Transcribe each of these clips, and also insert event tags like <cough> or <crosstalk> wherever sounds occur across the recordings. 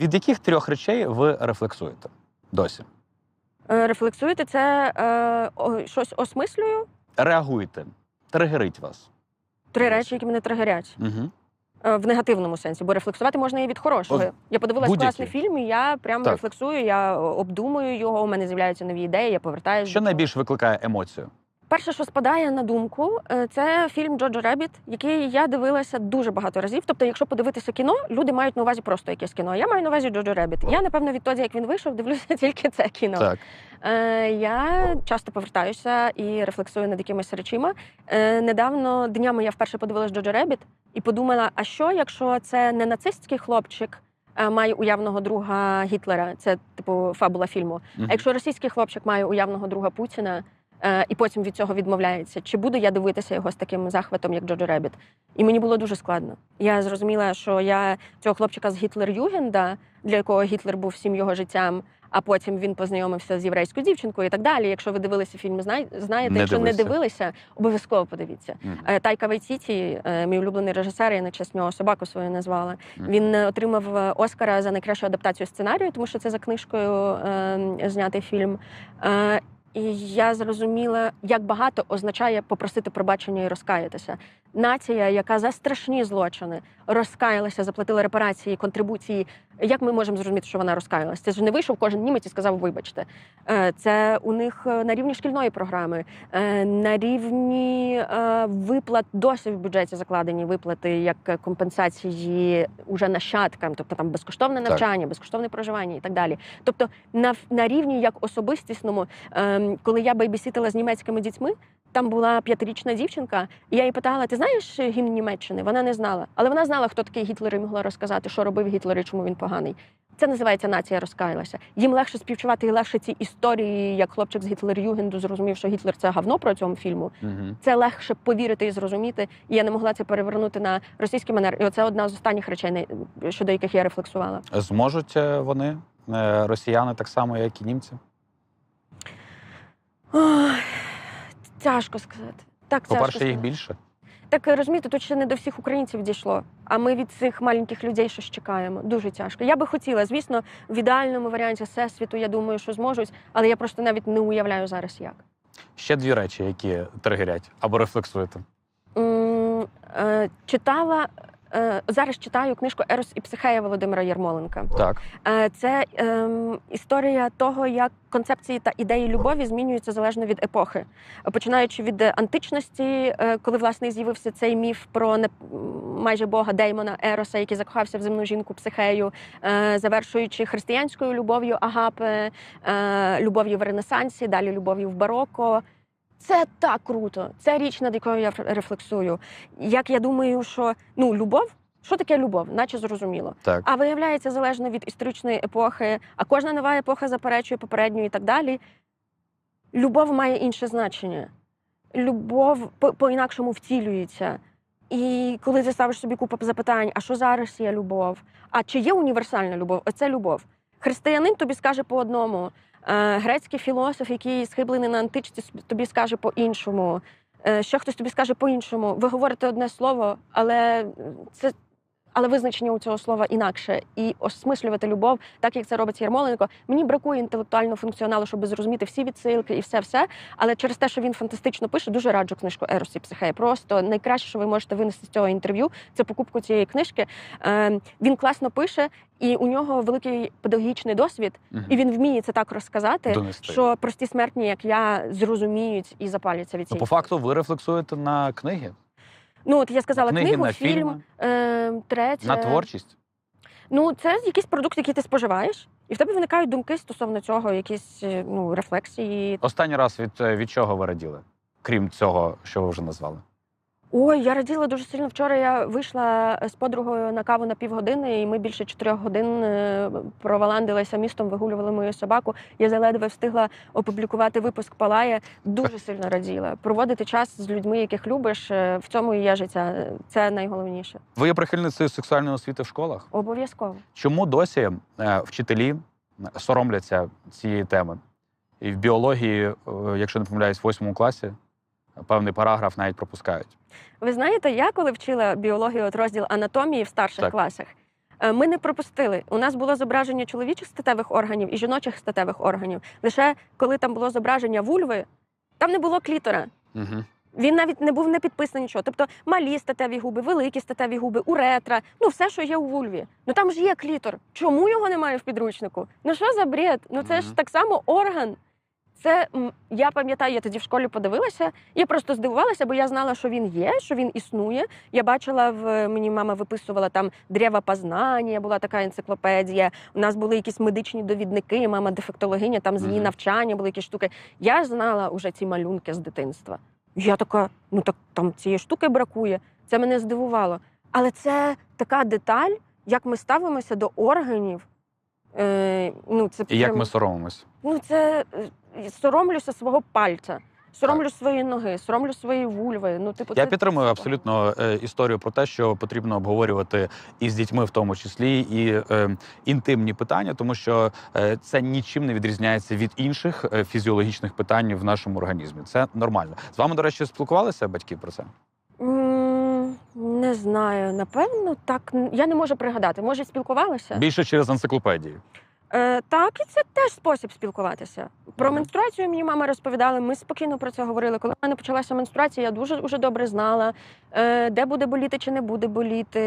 Від яких трьох речей ви рефлексуєте досі? Е, Рефлексуєте це е, о, щось осмислюю. Реагуєте, тригерить вас. Три речі, які мене тригерять. Угу. Е, В негативному сенсі, бо рефлексувати можна і від хорошого. От я подивилась будь-які. класний фільм, і я прямо Так. рефлексую, я обдумую його, у мене з'являються нові ідеї, я повертаюся. Що найбільш викликає емоцію? Перше, що спадає на думку, е, це фільм Джоджо Ребіт, який я дивилася дуже багато разів. Тобто, якщо подивитися кіно, люди мають на увазі просто якесь кіно. Я маю на увазі Джоджо Ребіт. Я, напевно, відтоді, як він вийшов, дивлюся <laughs> тільки це кіно. Так. Е, я часто повертаюся і рефлексую над якимись речима. Е, недавно днями я вперше подивилась Джоджо Ребіт і подумала: а що, якщо це не нацистський хлопчик? Має уявного друга Гітлера, це типу фабула фільму. А якщо російський хлопчик має уявного друга Путіна і потім від цього відмовляється, чи буду я дивитися його з таким захватом, як Джоджо Ребіт? І мені було дуже складно. Я зрозуміла, що я цього хлопчика з Гітлер-Югенда, для якого Гітлер був всім його життям, а потім він познайомився з єврейською дівчинкою і так далі. Якщо ви дивилися фільм, знаєте, Не якщо дивився. не дивилися, обов'язково подивіться. Е, Тайка Вайтіті, е, мій улюблений режисер, я на честь нього собаку свою назвала. Мгм. Він е, отримав е, Оскара за найкращу адаптацію сценарію, тому що це за книжкою е, знятий фільм. Е, і я зрозуміла, як багато означає попросити пробачення і розкаятися. Нація, яка за страшні злочини розкаялася, заплатила репарації, контрибуції. Як ми можемо зрозуміти, що вона розкаялася? Це ж не вийшов кожен німець і сказав, вибачте. Е, Це у них е, на рівні шкільної програми, е, на рівні виплат досі в бюджеті закладені виплати як компенсації уже нащадкам, тобто там безкоштовне Так. навчання, безкоштовне проживання і так далі. Тобто, на, на рівні як особистісному, ем, коли я бейбісітила з німецькими дітьми, там була п'ятирічна дівчинка, і я її питала: ти знаєш гімн Німеччини? Вона не знала, але вона знала, хто такий Гітлер і могла розказати, що робив Гітлер і чому він поганий. Це називається нація розкаялася. Їм легше співчувати і легше ці історії, як хлопчик з Гітлер-Югенду зрозумів, що Гітлер це говно про цьому фільму. Мгм. Це легше повірити і зрозуміти. І я не могла це перевернути на російський манер. І оце одна з останніх речей, щодо яких я рефлексувала. Зможуть е, вони, е, росіяни, так само, як і німці? Ой, тяжко сказати. Так, тяжко По-перше, їх сказати. більше. Так розумієте, тут ще не до всіх українців дійшло. А ми від цих маленьких людей щось чекаємо. Дуже тяжко. Я би хотіла, звісно, в ідеальному варіанті всесвіту, я думаю, що зможуть, але я просто навіть не уявляю зараз як. Ще дві речі, які тригерять або рефлексуєте. М, е, Читала. Е, Зараз читаю книжку Ерос і Психея Володимира Ярмоленка. Так. Е, Це ем, історія того, як концепції та ідеї любові змінюються залежно від епохи. Починаючи від античності, е, коли власне з'явився цей міф про не майже бога Деймона Ероса, який закохався в земну жінку психею, е, завершуючи християнською любов'ю Агапе, е, любов'ю в Ренесансі, далі любов'ю в бароко. Це так круто. Це річ, над якою я рефлексую. Як я думаю, що ну любов, що таке любов, наче зрозуміло. Так. А виявляється, залежно від історичної епохи, а кожна нова епоха заперечує попередню і так далі. Любов має інше значення. Любов по- по-інакшому втілюється. І коли ти ставиш собі купу запитань, а що зараз є любов? А чи є універсальна любов? Оце любов. Християнин тобі скаже по одному. Е, Грецький філософ, який схиблений на античці, тобі скаже по-іншому. Що хтось тобі скаже по-іншому. Ви говорите одне слово, але це але визначення у цього слова інакше. І осмислювати любов, так як це робить Ярмоленко. Мені бракує інтелектуального функціоналу, щоб зрозуміти всі відсилки і все все. Але через те, що він фантастично пише, дуже раджу книжку Ерос і Психея. Просто найкраще, що ви можете винести з цього інтерв'ю, це покупку цієї книжки. Е, він класно пише, і у нього великий педагогічний досвід, Мгм. і він вміє це так розказати, Донести. що прості смертні, як я, зрозуміють і запаляться від Ну, цієї. по факту, ви рефлексуєте на книги, Ну от я сказала книги, книгу, на фільм, фільми, е, третє. на творчість. Ну, це якийсь продукт, який ти споживаєш, і в тебе виникають думки стосовно цього, якісь е, ну, рефлексії. Останній раз від, е, від чого ви раділи? Крім цього, що ви вже назвали? Ой, я раділа дуже сильно. Вчора я вийшла з подругою на каву на півгодини, і ми більше чотирьох годин е, проваландилися містом, вигулювали мою собаку. Я заледве встигла опублікувати випуск Палає. Дуже сильно раділа. Проводити час з людьми, яких любиш. е, В цьому і є життя. Це найголовніше. Ви є прихильницею сексуальної освіти в школах? Обов'язково. Чому досі е, вчителі соромляться цієї теми? І в біології, е, якщо не помиляюсь, в восьмому класі певний параграф навіть пропускають. Ви знаєте, я коли вчила біологію, от розділ анатомії в старших Так. класах, Е, Ми не пропустили. У нас було зображення чоловічих статевих органів і жіночих статевих органів. Лише коли там було зображення вульви, там не було клітора. Угу. Він навіть не був не підписаний нічого. Тобто малі статеві губи, великі статеві губи, уретра, ну все, що є у вульві. Ну там ж є клітор. Чому його немає в підручнику? Ну що за бред? Ну це ж так само орган. Це я пам'ятаю, я тоді в школі подивилася. Я просто здивувалася, бо я знала, що він є, що він існує. Я бачила в мені мама виписувала там древа познання, була така енциклопедія. У нас були якісь медичні довідники, мама дефектологиня, там з її навчання були якісь штуки. Я знала вже ці малюнки з дитинства. Я така, ну так там цієї штуки бракує. Це мене здивувало. Але це така деталь, як ми ставимося до органів. Е, ну, це І як ми соромимось. Ну, це е, соромлюся свого пальця, соромлюсь своєї ноги, соромлюсь своєї вульви. Ну, типу, Я це підтримую абсолютно е, історію про те, що потрібно обговорювати і з дітьми, в тому числі, і е, інтимні питання, тому що е, це нічим не відрізняється від інших е, фізіологічних питань в нашому організмі. Це нормально. З вами, до речі, спілкувалися батьки про це? Не знаю, напевно, так. Я не можу пригадати. Може, спілкувалися? Більше через енциклопедії. Е, так, і це теж спосіб спілкуватися. Про менструацію мені мама розповідала. Ми спокійно про це говорили. Коли в мене почалася менструація, я дуже дуже добре знала, е, де буде боліти чи не буде боліти,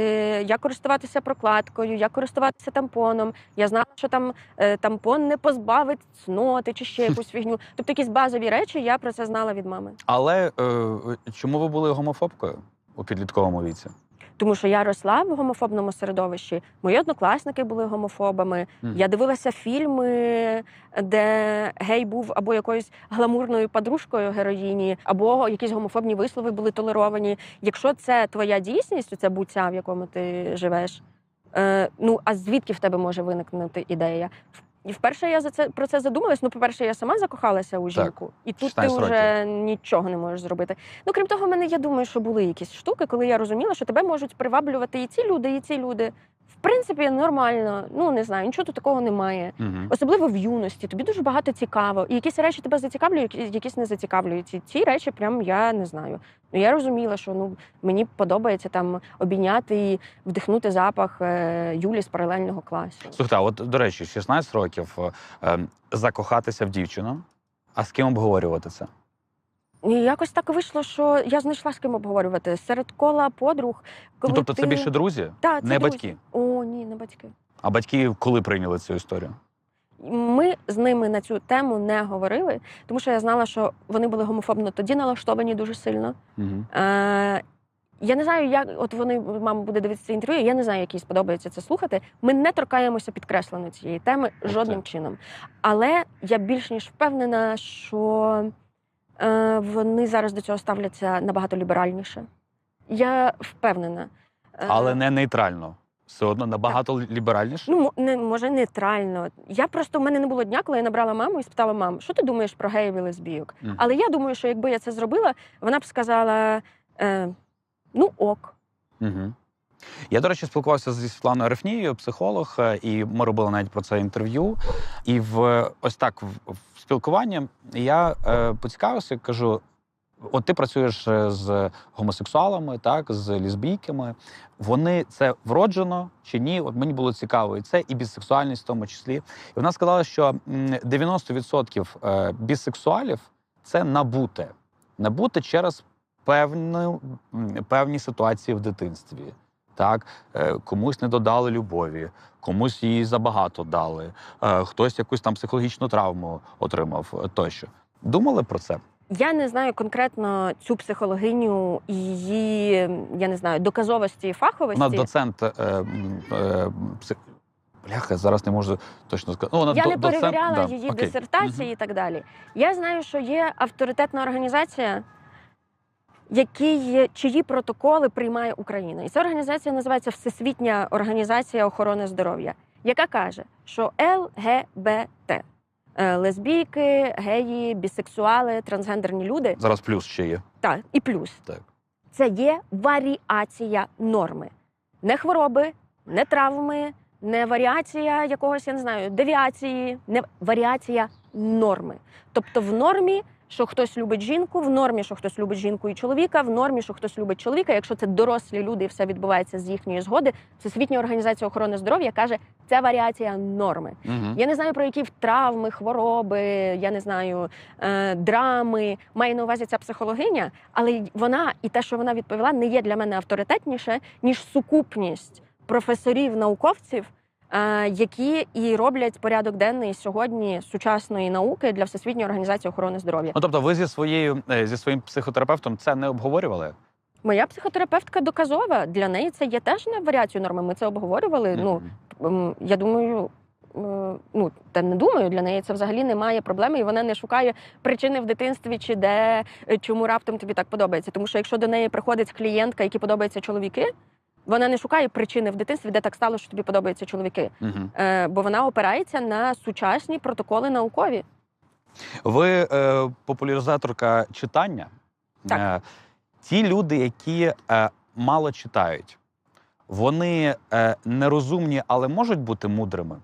як користуватися прокладкою, як користуватися тампоном. Я знала, що там е, тампон не позбавить цноти чи ще <laughs> якусь фігню. Тобто якісь базові речі я про це знала від мами. Але е, чому ви були гомофобкою у підлітковому віці? Тому що я росла в гомофобному середовищі. Мої однокласники були гомофобами. Мгм. Я дивилася фільми, де гей був або якоюсь гламурною подружкою героїні, або якісь гомофобні вислови були толеровані. Якщо це твоя дійсність, це буття, в якому ти живеш. Е, ну а звідки в тебе може виникнути ідея? І вперше я за це про це задумалась. Ну, по-перше, я сама закохалася у Так, жінку, і тут ти 16 вже нічого не можеш зробити. Ну крім того, в мене я думаю, що були якісь штуки, коли я розуміла, що тебе можуть приваблювати і ці люди, і ці люди. В принципі, нормально. Ну не знаю, нічого тут такого немає. Мгм. Особливо в юності. Тобі дуже багато цікаво. І якісь речі тебе зацікавлюють, якісь не зацікавлюють. І ці речі, прям я не знаю. Ну я розуміла, що ну мені подобається там обійняти і вдихнути запах е, Юлі з паралельного класу. Слухайте, а от до речі, 16 років е, е, закохатися в дівчину. А з ким обговорювати це? І якось так вийшло, що я знайшла з ким обговорювати серед кола подруг. Коли ну, тобто, це більше друзі, Та, це не друзі. батьки. О, ні, не батьки. А батьки коли прийняли цю історію? Ми з ними на цю тему не говорили, тому що я знала, що вони були гомофобно тоді налаштовані дуже сильно. Угу. Е, я не знаю, як от вони, мама буде дивитися інтерв'ю. Я не знаю, як їй сподобається це слухати. Ми не торкаємося підкреслено цієї теми жодним ти. чином. Але я більш ніж впевнена, що вони зараз до цього ставляться набагато ліберальніше. Я впевнена. Е, Але не нейтрально. Все одно набагато ліберальніше. Ну, не може нейтрально. Я просто в мене не було дня, коли я набрала маму і спитала мам, що ти думаєш про геїв і лесбійок? Мгм. Але я думаю, що якби я це зробила, вона б сказала: е, ну ок. Угу. Я, до речі, спілкувався зі Світланою Рефнією, психолог, е, і ми робили навіть про це інтерв'ю. І в ось так в, спілкуванні я е, поцікавився, кажу: от ти працюєш е, з гомосексуалами, так, з лесбійками. Вони це вроджено чи ні? От мені було цікаво, і це і бісексуальність в тому числі. І вона сказала, що 90% е, бісексуалів це набуте. Набуте через певну, певні ситуації в дитинстві. Так, Е, комусь не додали любові, комусь її забагато дали, е, хтось якусь там психологічну травму отримав тощо. Думали про це? Я не знаю конкретно цю психологиню і її, я не знаю, доказовості і фаховості. Вона доцент е, е, псих... Бляха, зараз не можу точно сказати. Ну, вона Я до- не перевіряла да, її окей. дисертації Мгм. і так далі. Я знаю, що є авторитетна організація, який, чиї протоколи приймає Україна. І ця організація називається Всесвітня організація охорони здоров'я, яка каже, що ЛГБТ е, лесбійки, геї, бісексуали, трансгендерні люди Зараз плюс ще є. так, і плюс. Так. Це є варіація норми. Не хвороби, не травми, не варіація якогось, я не знаю, девіації, не варіація норми. Тобто в нормі, що хтось любить жінку, в нормі, що хтось любить жінку і чоловіка, в нормі, що хтось любить чоловіка. Якщо це дорослі люди і все відбувається з їхньої згоди, Всесвітня організація охорони здоров'я каже, це варіація норми. Угу. Я не знаю про які травми, хвороби, я не знаю е, драми. Має на увазі ця психологиня, але вона і те, що вона відповіла, не є для мене авторитетніше ніж сукупність професорів, науковців, які і роблять порядок денний сьогодні сучасної науки для Всесвітньої організації охорони здоров'я. Ну тобто, ви зі своєю е, зі своїм психотерапевтом це не обговорювали? Моя психотерапевтка доказова для неї це є теж не варіацією норми. Ми це обговорювали. Ну Мгм. Ем, я думаю, е, ну та не думаю, для неї це взагалі немає проблеми, і вона не шукає причини в дитинстві, чи де е, чому раптом тобі так подобається. Тому що якщо до неї приходить клієнтка, якій подобаються чоловіки, вона не шукає причини в дитинстві, де так стало, що тобі подобаються чоловіки. Мгм. Е, бо вона опирається на сучасні протоколи наукові. Ви е, популяризаторка читання. Так. Е, ті люди, які е, мало читають, вони е, нерозумні, але можуть бути мудрими.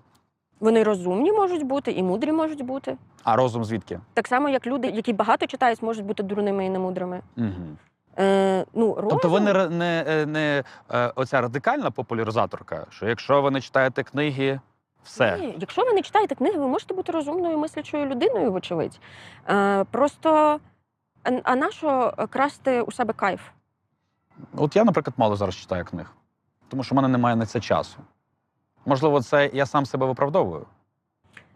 Вони розумні можуть бути і мудрі можуть бути. А розум звідки? Так само, як люди, які багато читають, можуть бути дурними і немудрими. Угу. Е, ну, розум... Тобто ви не, не, е, не е, оця радикальна популяризаторка, що якщо ви не читаєте книги, все. Ні, якщо ви не читаєте книги, ви можете бути розумною мислячою людиною, вочевидь. Е, просто а на що красти у себе кайф? От я, наприклад, мало зараз читаю книг, тому що в мене немає на це часу. Можливо, це я сам себе виправдовую.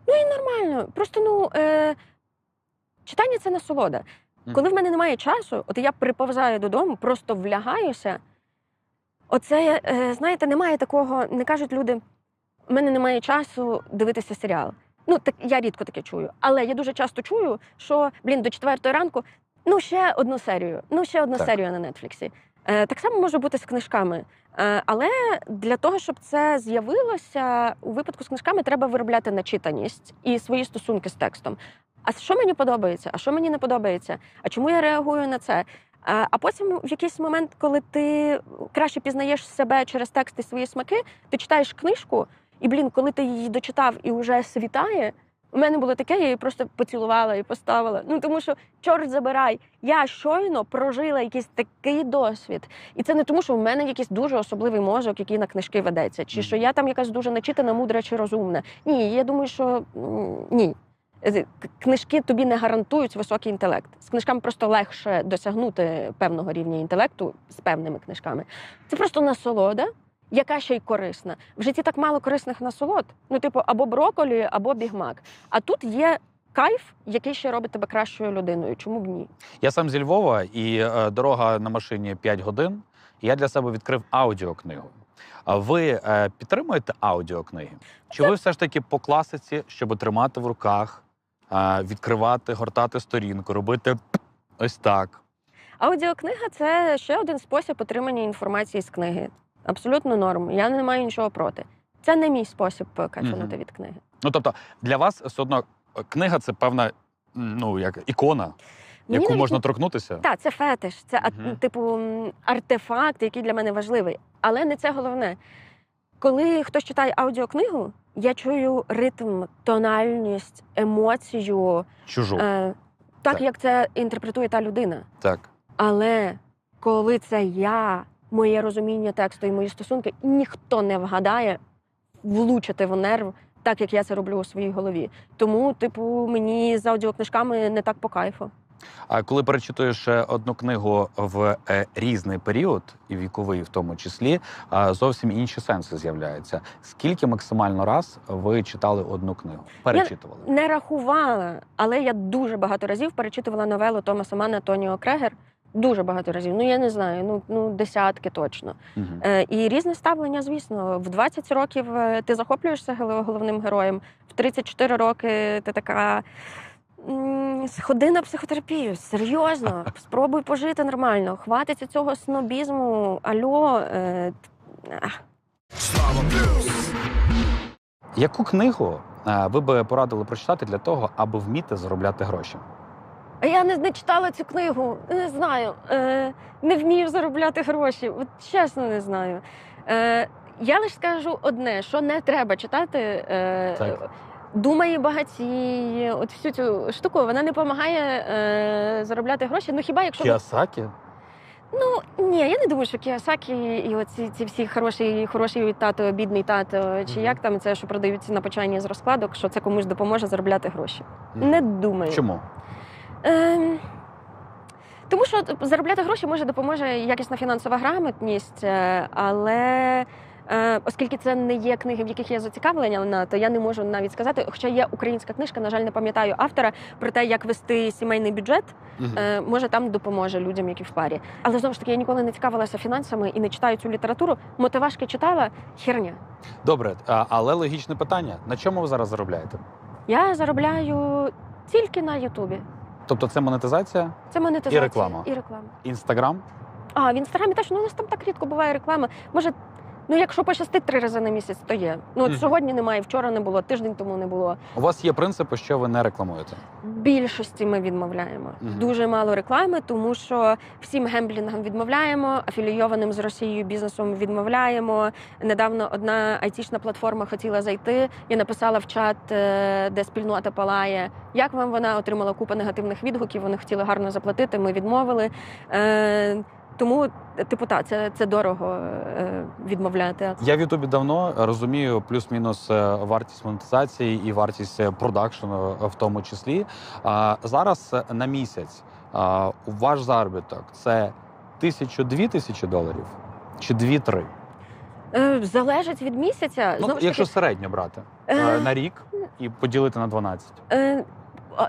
Ну і Нормально. Просто ну е, читання це насолода. Мгм. Коли в мене немає часу, от я приповзаю додому, просто влягаюся. Оце, е, знаєте, немає такого, не кажуть люди, у мене немає часу дивитися серіал. Ну, так я рідко таке чую. Але я дуже часто чую, що блін, до четвертої ранку ну ще одну серію, ну ще одну Так. серію на Нетфліксі. Е, так само може бути з книжками. Е, але для того, щоб це з'явилося, у випадку з книжками треба виробляти начитаність і свої стосунки з текстом. А що мені подобається? А що мені не подобається? А чому я реагую на це? А потім, в якийсь момент, коли ти краще пізнаєш себе через текст і свої смаки, ти читаєш книжку, і блін, коли ти її дочитав і вже світає. У мене було таке, я її просто поцілувала і поставила. Ну тому що чорт забирай, я щойно прожила якийсь такий досвід. І це не тому, що в мене якийсь дуже особливий мозок, який на книжки ведеться, чи що я там якась дуже начитана, мудра чи розумна. Ні, я думаю, що ні. Книжки тобі не гарантують високий інтелект. З книжками просто легше досягнути певного рівня інтелекту з певними книжками. Це просто насолода, яка ще й корисна. В житті так мало корисних насолод. Ну, типу, або броколі, або бігмак. А тут є кайф, який ще робить тебе кращою людиною. Чому б ні? Я сам зі Львова, і е, дорога на машині 5 годин. І я для себе відкрив аудіокнигу. А ви е, підтримуєте аудіокниги? Чи ви все ж таки по класиці, щоб тримати в руках, відкривати, гортати сторінку, робити ось так? Аудіокнига це ще один спосіб отримання інформації з книги. Абсолютно норм. Я не маю нічого проти. Це не мій спосіб кайфанути Мгм. від книги. Ну тобто, для вас все одно е, книга це певна ну, як ікона, Мені яку навіть можна торкнутися. Так, це фетиш, це Мгм. типу артефакт, який для мене важливий. Але не це головне. Коли хтось читає аудіокнигу, я чую ритм, тональність, емоцію, Чужу. е, так Так. як це інтерпретує та людина. Так. Але коли це я, моє розуміння тексту і мої стосунки, ніхто не вгадає влучити в нерв, так як я це роблю у своїй голові. Тому, типу, мені з аудіокнижками не так по кайфу. А коли перечитуєш е, одну книгу в е, різний період, і віковий в тому числі, зовсім інші сенси з'являються. Скільки максимально раз ви читали одну книгу? Перечитували? Не рахувала, але я дуже багато разів перечитувала новелу Томаса Мана Тоніо Крегер. Дуже багато разів. Ну я не знаю, ну ну десятки точно. Мгм. Е, і різне ставлення, звісно. В 20 років е, ти захоплюєшся головним героєм, в 34 роки ти така. «М, Сходи на психотерапію, серйозно, спробуй пожити нормально. Хватиться цього снобізму. Альо. Е, т- ах. Яку книгу е, ви би порадили прочитати для того, аби вміти заробляти гроші? А я не, не читала цю книгу, не знаю. Е, не вмію заробляти гроші. От чесно не знаю. Е, я лише скажу одне: що не треба читати. Е, Так. Думає багатій, от всю цю штуку, вона не допомагає е, заробляти гроші. Ну хіба якщо Кіосакі? ну ні, я не думаю, що Кіосакі і оці ці всі хороші, хороший тато, бідний тато, чи як там це, що продаються на почайні з розкладок, що це комусь допоможе заробляти гроші. Мгм. Не думаю. Чому? Ем, тому що заробляти гроші може допоможе якісна фінансова грамотність, е, але оскільки це не є книги, в яких є зацікавлення, то я не можу навіть сказати. Хоча є українська книжка, на жаль, не пам'ятаю автора про те, як вести сімейний бюджет. Е, може, там допоможе людям, які в парі. Але знову ж таки, я ніколи не цікавилася фінансами і не читаю цю літературу. Мотивашки читала херня. Добре, але логічне питання: на чому ви зараз заробляєте? Я заробляю тільки на Ютубі. Тобто це монетизація, Це монетизація І реклама. І реклама. інстаграм? А, в інстаграмі теж ну у нас там так рідко буває реклама. Може, ну якщо пощастить три рази на місяць, то є. Ну от Мгм. сьогодні немає, вчора не було, тиждень тому не було. У вас є принципи, що ви не рекламуєте. Більшості ми відмовляємо. Мгм. Дуже мало реклами, тому що всім гемблінгам відмовляємо, афілійованим з Росією бізнесом відмовляємо. Недавно одна айтішна платформа хотіла зайти. Я написала в чат, е, де спільнота палає. Як вам вона отримала купу негативних відгуків? Вони хотіли гарно заплатити. Ми відмовили. Е, тому, типу, та це, це дорого е, відмовляти. Я в Ютубі давно розумію плюс-мінус е, вартість монетизації і вартість е, продакшену в тому числі. А зараз на місяць ваш заробіток це тисячу-дві тисячі доларів чи дві-три. Залежить від місяця. Ну, Знову якщо таки, середньо брати Е. на рік і поділити на 12. Е,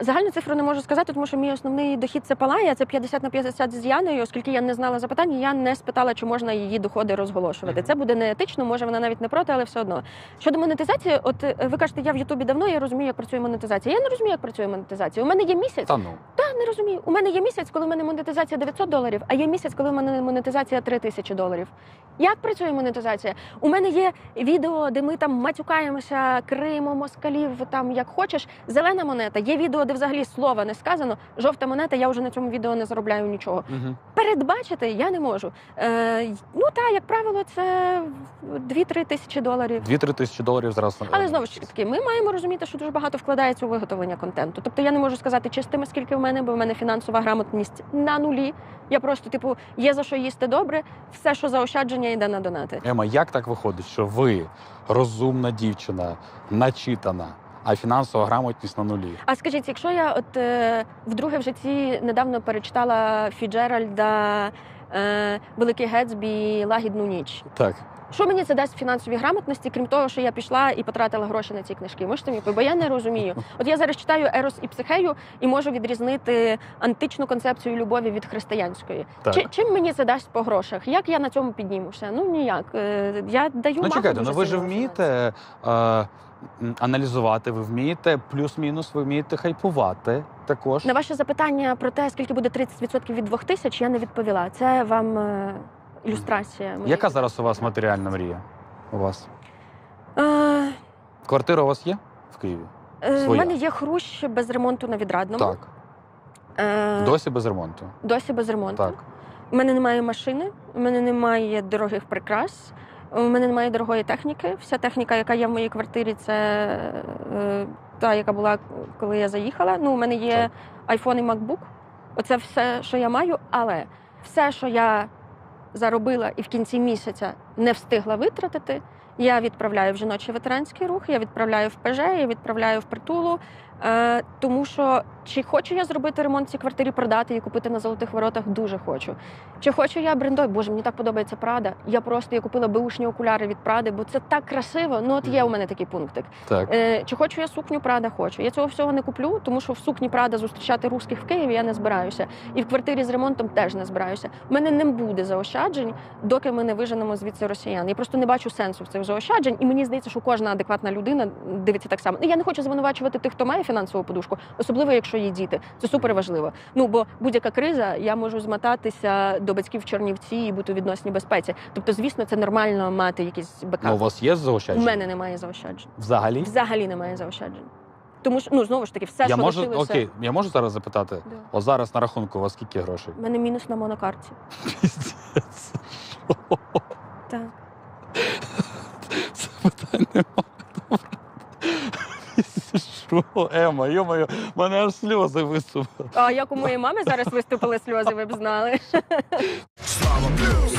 Загальну цифру не можу сказати, тому що мій основний дохід це палає. Це 50 на 50 з Яною. Оскільки я не знала запитання, я не спитала, чи можна її доходи розголошувати. Це буде неетично, може вона навіть не проти, але все одно. Щодо монетизації, от е, ви кажете, я в Ютубі давно, я розумію, як працює монетизація. Я не розумію, як працює монетизація. У мене є місяць. Та ну Та не розумію. У мене є місяць, коли в мене монетизація 900 доларів, а є місяць, коли в мене монетизація 3000 доларів. Як працює монетизація? У мене є відео, де ми там матюкаємося, Криму, москалів, там як хочеш. Зелена монета. Є відео, де взагалі слова не сказано. Жовта монета. Я вже на цьому відео не заробляю нічого. угу. Передбачити я не можу. Е, ну так, як правило, це 2-3 тисячі доларів. 2-3 тисячі доларів зараз. Але знову ж таки, ми маємо розуміти, що дуже багато вкладається у виготовлення контенту. Тобто я не можу сказати чистими, скільки в мене, бо в мене фінансова грамотність на нулі. Я просто, типу, є за що їсти добре, все, що заощадження, йде на донати. Ема, як так виходить, що ви розумна дівчина, начитана, а фінансова грамотність на нулі? А скажіть, якщо я от е, вдруге в житті недавно перечитала Фіджеральда е, Великий Гетсбі Лагідну ніч. Так. Що мені це дасть в фінансовій грамотності, крім того, що я пішла і потратила гроші на ці книжки? Можете мені бо я не розумію. От я зараз читаю Ерос і Психею і можу відрізнити античну концепцію любові від християнської. Так. Чи, чим мені це дасть по грошах? Як я на цьому піднімуся? Ну ніяк. Е, Я даю Ну чекайте, дуже ну ви ж вмієте е, аналізувати, ви вмієте плюс-мінус, ви вмієте хайпувати також. На ваше запитання про те, скільки буде 30% від 2000, я не відповіла. Це вам е, ілюстрація. моєї Яка зараз у вас матеріальна мрія? У вас? Е, Квартира у вас є в Києві? е, У Своя. мене є хрущ без ремонту на відрадному. Так. Е, Досі без ремонту. Досі без ремонту. Так. У мене немає машини, у мене немає дорогих прикрас, у мене немає дорогої техніки. Вся техніка, яка є в моїй квартирі, це е, та, яка була, коли я заїхала. Ну, у мене є iPhone і MacBook. Оце все, що я маю, але все, що я заробила і в кінці місяця не встигла витратити, я відправляю в жіночий ветеранський рух, я відправляю в ПЖ, я відправляю в притулу. Е, тому що чи хочу я зробити ремонт цій квартирі, продати і купити на золотих воротах, дуже хочу. Чи хочу я брендой? Боже, мені так подобається Прада. Я просто я купила беушні окуляри від Пради, бо це так красиво. Ну от є у мене такий пунктик. Так. Е, чи хочу я сукню Прада? Хочу. Я цього всього не куплю, тому що в сукні Прада зустрічати русських в Києві я не збираюся. І в квартирі з ремонтом теж не збираюся. У мене не буде заощаджень, доки ми не виженемо звідси росіян. Я просто не бачу сенсу в цих заощаджень, і мені здається, що кожна адекватна людина дивиться так само. Я не хочу звинувачувати тих, хто має фінансову подушку, особливо якщо є діти. Це супер важливо. Ну бо будь-яка криза, я можу змотатися до батьків в Чернівці і бути у відносній безпеці. Тобто, звісно, це нормально мати якісь бекап. Ну, у вас є заощадження? У мене немає заощаджень. Взагалі? Взагалі немає заощаджень. Тому що ну знову ж таки, все, я що можу, лишилося. окей, я можу зараз запитати? Да. От зараз на рахунку у вас скільки грошей? У мене мінус на монокарті. Так. <laughs> Це питання. Кажу, Ема, йомаю, мене аж сльози виступили. А як у моєї мами зараз виступили сльози, ви б знали. Слава плюс.